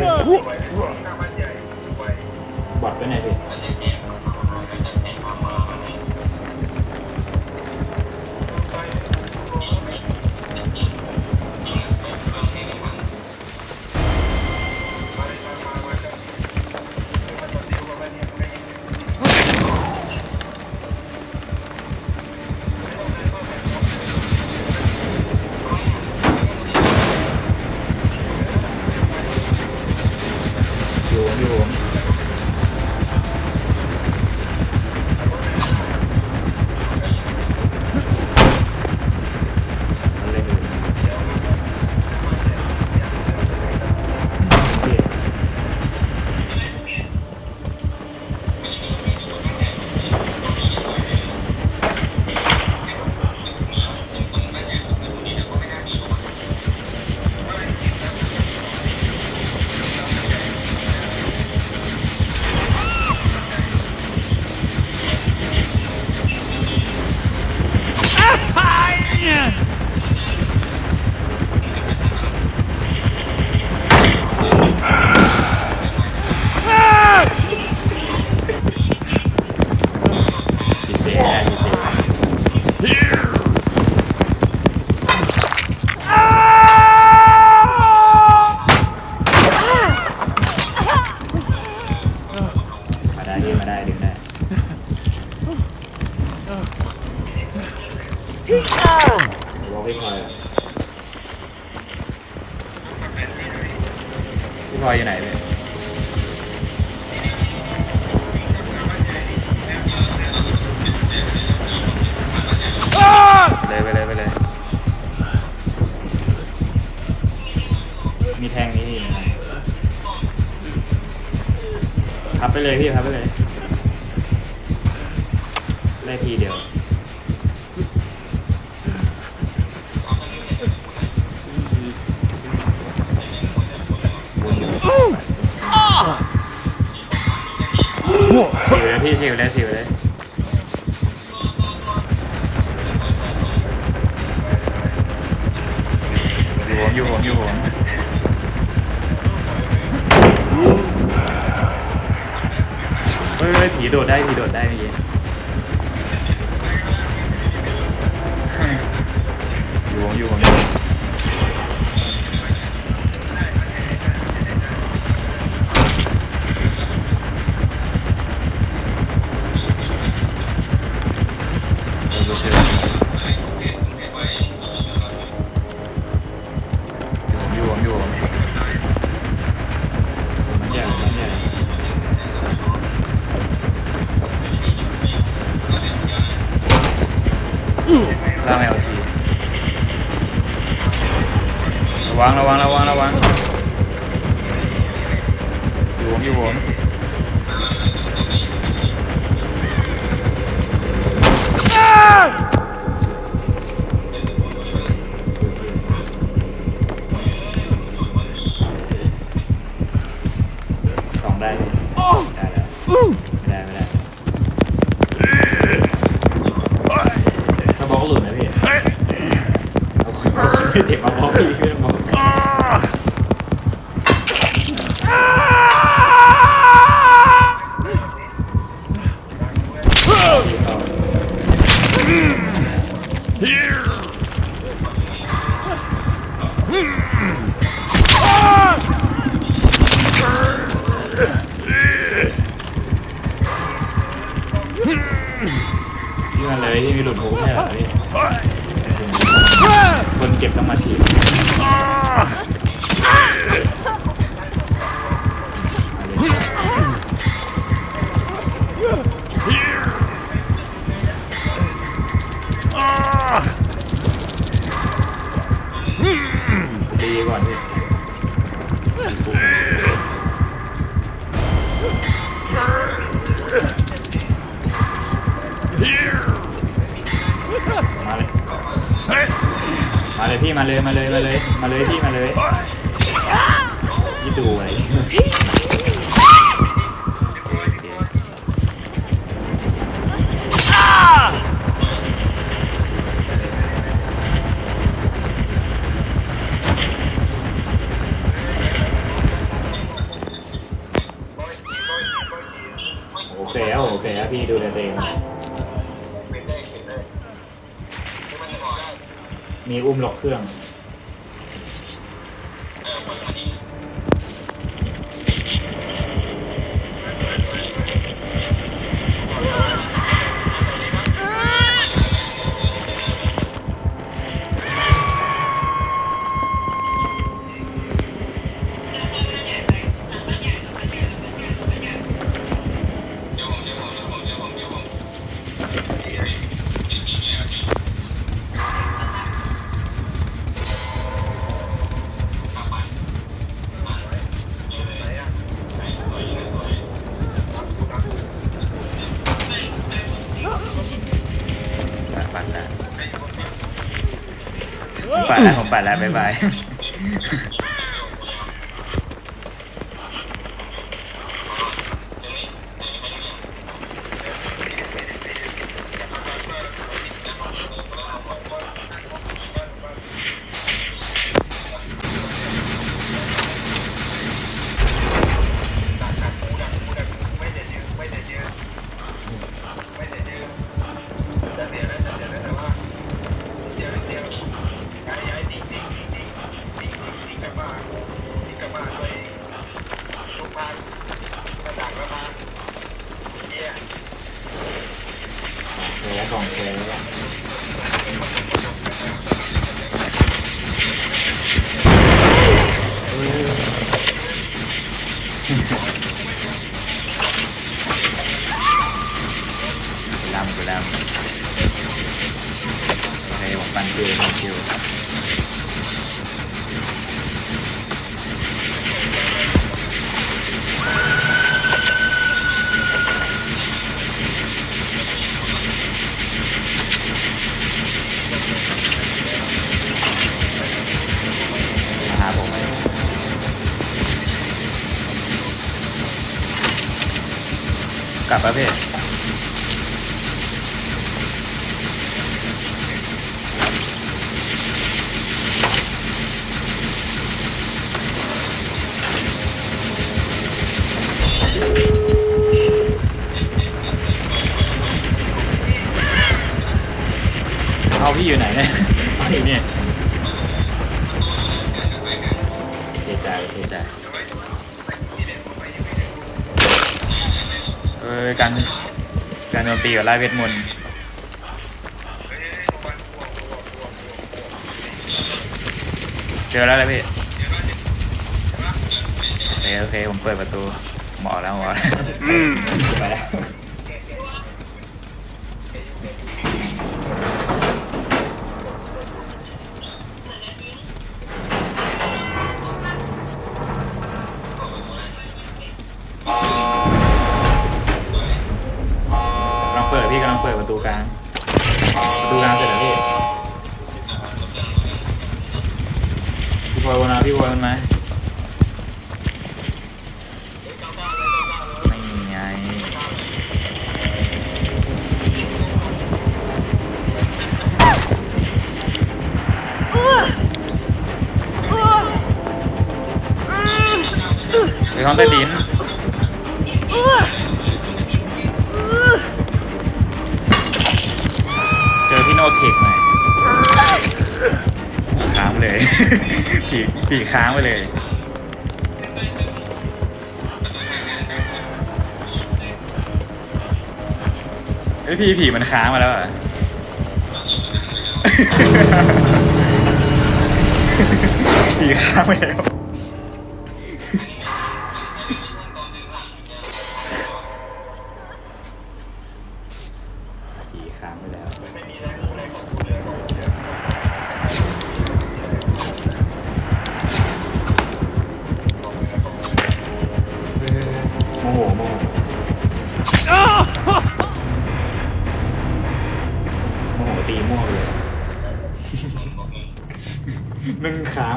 Whoa! พี่พับไปเลยได้ทีเดียวชิวเลยพี่ชิวเลยชิวเลยอยู่ผมอยู่ผมอยู่ผม ไม่ไม่ผีโดดได้ผีโดดได้เมื่อกี้ วังระวังระวังระวังอยู่ผมอยู่ผมสองได้ไหมได้แล้ว พี่มาเลยที่มีหลุดหูแค่เหรอพี่คนเก็บต้องมาถีบ ก่อนดิมาเลยมาเลยพี่มาเลยมาเลยมาเลยมาเลยพี่มาเลยยี่ดูไว้พี่ดูแลตัวเองหน่อยมีอุ้มล็อกเครื่อง บ๊ายบาย อาพี่อยู่ไหนเนี่ยอยู่นี่เสียใจเสียใจเออการการโจมตีกับไล่เวทมนต์เจอแล้วเลยพี่โอเคโอเคผมเปิดประตูหมอแล้วหมอแล้วไปแล้ว ไปห้องใต้ดินเจอพี่โนเทคหน่อยค้างไปเลยผีผีค้างไปเลยไอยพี่ผีมันค้างมาแล้วเหรอะผีค้างไปแล้ว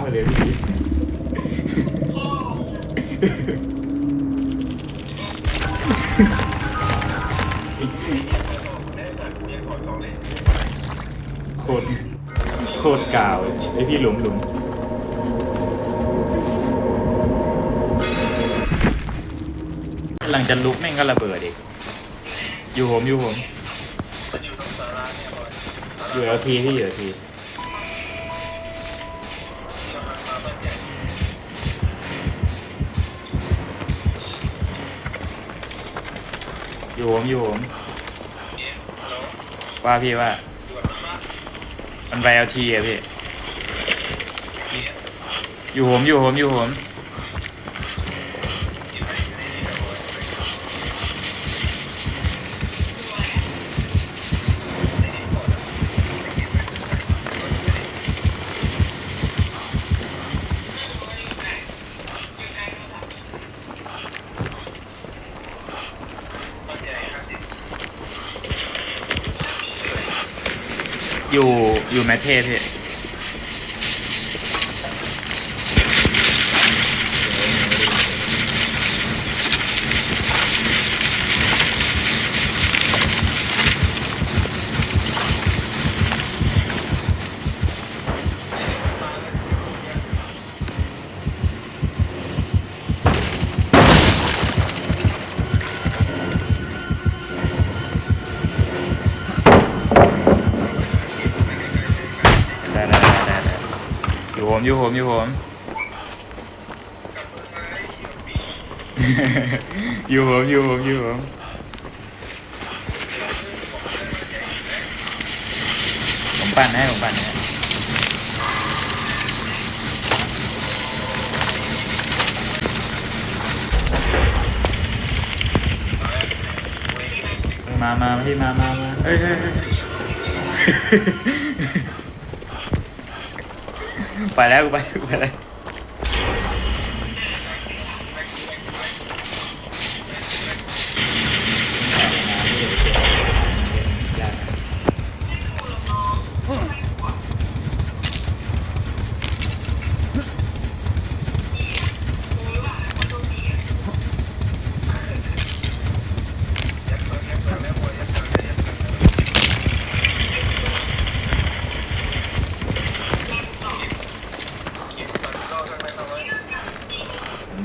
มางไปเลยพี่โคตรโคตรกาวเลยไอพี่หลุมหลุมกำลังจะลุกแม่งก็ระเบิดอีกอยู่ผมอยู่ผมอยู่เอลทีพี่อยู่เอลที อยู่ผมอยู่ผมว่าพี่ว่า มันไปเอาทีอะพี่ อยู่ผมอยู่ผมอยู่ผม แมทเทสพี่ อยู่ผมอยู่ผมอยู่ผม อยู่ผมอยู่ผมอยู่ผมผมปั่นให้ผมปั่นให้มามาพี่มามามาเฮ้ยเฮ้ย ไปแล้วกูไปกูไปแล้ว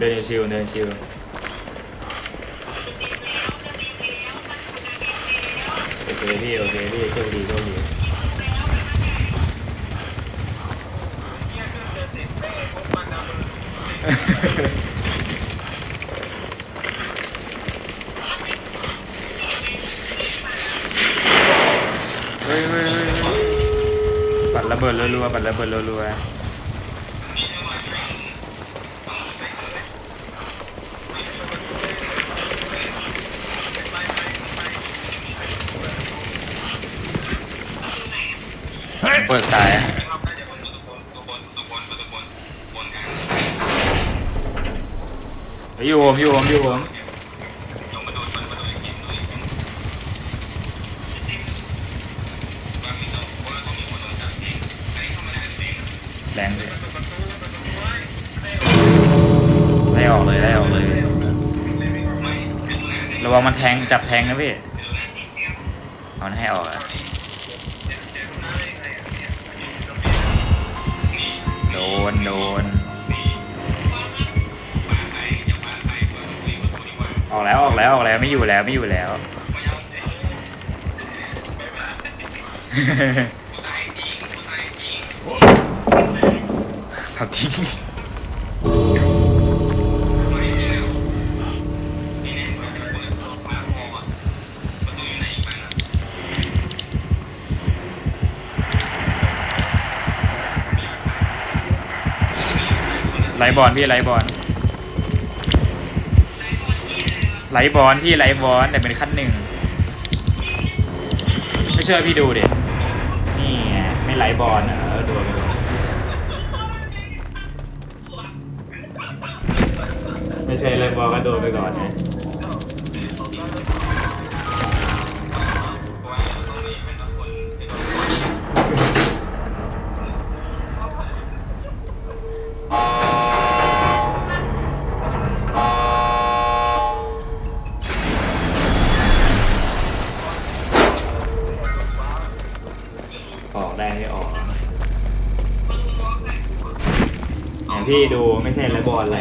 เดิน ชิวเดินชิวโอเคพี่โอเคพี่โชคดีโชคดีเฮ้ยเฮ้ยเฮ้ยปัดระเบิดรัวๆปัดระเบิดรัวๆ เปิดสายอยู่ผมอยู่ผมอยู่ผมแรงเลยไล่ออกเลยไล่ออกเลย ระวังมันแทงจับแทงนะพี่เอาให้ออกอะ โดนโดนออกแล้วออกแล้วออกแล้วไม่อยู่แล้วไม่อยู่แล้ว ผับทิ้ง ไลบอลพี่ไลบอลไลบอลพี่ไลบอลแต่เป็นขั้นหนึ่งไม่เชื่อพี่ดูเด็ดนี่ไม่ไล่บอลเออโดนไปโดนไม่ใช่ไล่บอลก็โดนไปก่อนไง พี่ดูไม่ใช่ไรบอลอะไร